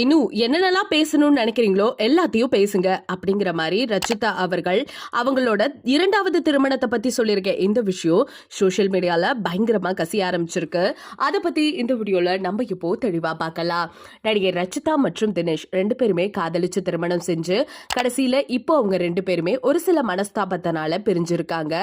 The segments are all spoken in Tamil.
இன்னும் என்னென்னலாம் பேசணும்னு நினைக்கிறீங்களோ எல்லாத்தையும் பேசுங்க அப்படிங்கிற மாதிரி ரச்சிதா அவர்கள் அவங்களோட இரண்டாவது திருமணத்தை பத்தி சொல்லியிருக்க இந்த விஷயம் சோஷியல் மீடியால பயங்கரமா கசிய ஆரம்பிச்சிருக்கு. அதை பத்தி இந்த வீடியோல நம்ம இப்போ தெளிவா பார்க்கலாம். நடிகை ரச்சிதா மற்றும் தினேஷ் ரெண்டு பேருமே காதலிச்சு திருமணம் செஞ்சு கடைசியில இப்போ அவங்க ரெண்டு பேருமே ஒரு சில மனஸ்தாபத்தினால பிரிஞ்சிருக்காங்க.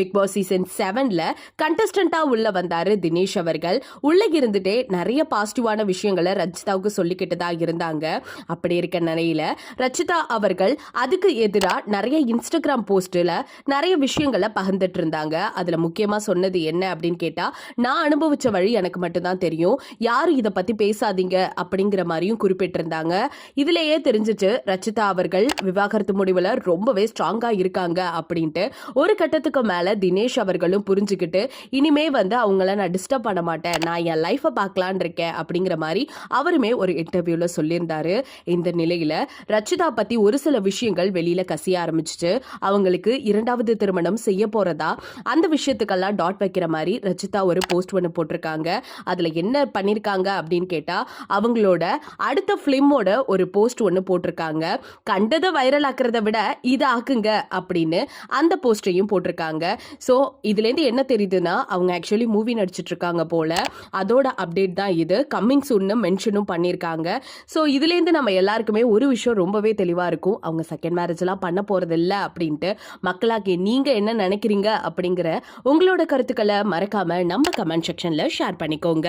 பிக் பாஸ் சீசன் செவன்ல கண்டஸ்டண்டா உள்ள வந்தாரு தினேஷ் அவர்கள். உள்ள இருந்துட்டே நிறைய பாசிட்டிவான விஷயங்களை ரச்சிதாவுக்கு சொல்லிக்கிட்டு தான் இருந்தாங்க. அப்படி இருக்க நிலையில ரச்சிதா அவர்கள் அதுக்கு எதிராக நிறைய இன்ஸ்டாகிராம் போஸ்ட்ல நிறைய விஷயங்களை பகிர்ந்துட்டு இருந்தாங்க. அதுல முக்கியமா சொன்னது என்ன அப்படின்னு கேட்டா நான் அனுபவிச்ச வழி எனக்கு மட்டும்தான் தெரியும். யாரும் இதை பத்தி பேசாதீங்க அப்படிங்கிற மாதிரியும் குறிப்பிட்டிருந்தாங்க. இதுலயே தெரிஞ்சிச்சு ரச்சிதா அவர்கள் விவாகரத்து முடிவுல ரொம்பவே ஸ்ட்ராங்கா இருக்காங்க அப்படின்ட்டு. ஒரு கட்டத்துக்கு மேல தினேஷ் அவர்களும் புரிஞ்சுக்கிட்டு இனிமே வந்து அவங்கள நான் டிஸ்டர்ப் பண்ண மாட்டேன். நான் என் லைஃப்பை பார்க்கலான் இருக்கேன் அப்படிங்கிற மாதிரி அவருமே ஒரு இன்டர்வியூல சொல்லியிருந்தாரு இந்த நிலையில ரச்சிதா பத்தி ஒரு சில விஷயங்கள் வெளியில கசிய ஆரம்பிச்சுச்சு. அவங்களுக்கு இரண்டாவது திருமணம் செய்ய போறதா? அந்த விஷயத்துக்கெல்லாம் டாட் வைக்கிற மாதிரி ரச்சிதா ஒரு போஸ்ட் ஒன்று போட்டிருக்காங்க. அதுல என்ன பண்ணிருக்காங்க அப்படின்னு கேட்டா அவங்களோட அடுத்த ஃபிலிமோட ஒரு போஸ்ட் ஒன்று போட்டிருக்காங்க. கண்டதை வைரல் ஆக்குறத விட இதை ஆக்குங்க அப்படின்னு அந்த போஸ்டையும் போட்டிருக்காங்க. ஸோ இதுலேருந்து என்ன தெரியுதுன்னா அவங்க ஆக்சுவலி மூவி நடிச்சிட்டு இருக்காங்க போல. அதோட அப்டேட் தான் இது. கம்மிங் சூன்னு மென்ஷனும் பண்ணியிருக்காங்க ஸோ இதுலேருந்து நம்ம எல்லாருக்குமே ஒரு விஷயம் ரொம்பவே தெளிவாக இருக்கும். அவங்க செகண்ட் மேரேஜ்லாம் பண்ண போகிறதில்ல அப்படின்ட்டு மக்களாக்கி நீங்கள் என்ன நினைக்கிறீங்க அப்படிங்கிற உங்களோட கருத்துக்களை மறக்காமல் நம்ம கமெண்ட் செக்ஷனில் ஷேர் பண்ணிக்கோங்க.